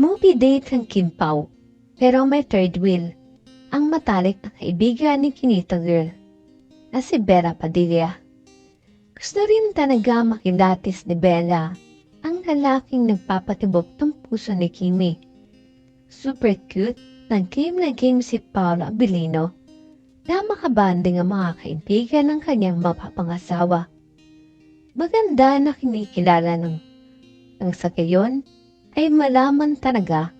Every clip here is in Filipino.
Movie date ng Kim Pao, pero may third wheel. Ang matalik na kaibigan ni Kinita Girl, na si Vera Padilla. Gusto rin talaga makidatis ni Bella, ang lalaking nagpapatibok ng puso ni Kimi. Super cute ng game na game si Paolo Abilino na makabanding ang mga kaibigan ng kanyang mapapangasawa. Maganda na kinikilala ng ang sa gayon ay malaman talaga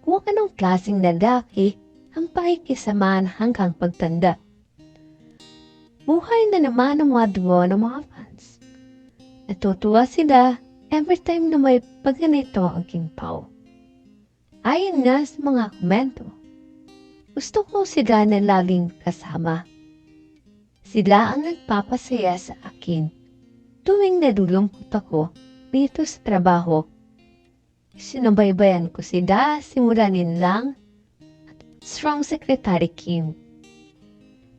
kung anong klaseng lalaki ang pakikisamahan hanggang pagtanda. Buhay na naman ang mga dugo ng mga fans. Natutuwa sila every time na may pagganito ang King Pao. Ayon nga sa mga komento, gusto ko sila na laging kasama. Sila ang nagpapasaya sa akin tuwing nadulungkot ako dito sa trabaho. Sinubaybayan ko sila simula lang at strong secretary Kim.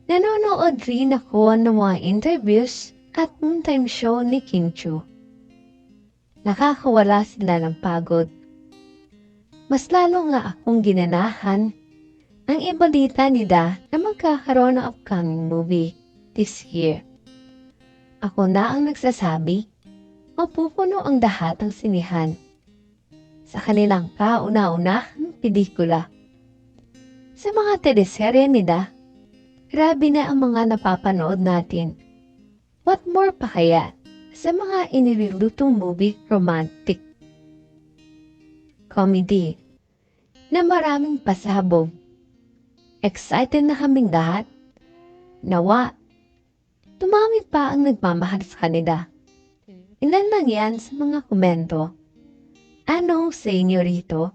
Nanonood rin ako ng mga interviews at noontime show ni Kim Chu. Nakakawala sila ng pagod. Mas lalo nga akong ginanahan ang ibalita nila na magkakaroon ng upcoming movie this year. Ako na ang nagsasabi, mapupuno ang lahat ng sinihan sa kanilang kauna-unahang pelikula. Sa mga teleserye nila, grabe na ang mga napapanood natin. What more pa kaya sa mga inilulutong movie romantic comedy na maraming pasabog. Excited na kaming lahat. Nawa, tumami pa ang nagmamahal sa kanila. Ilan lang yan sa mga komento. Ano sa inyo rito?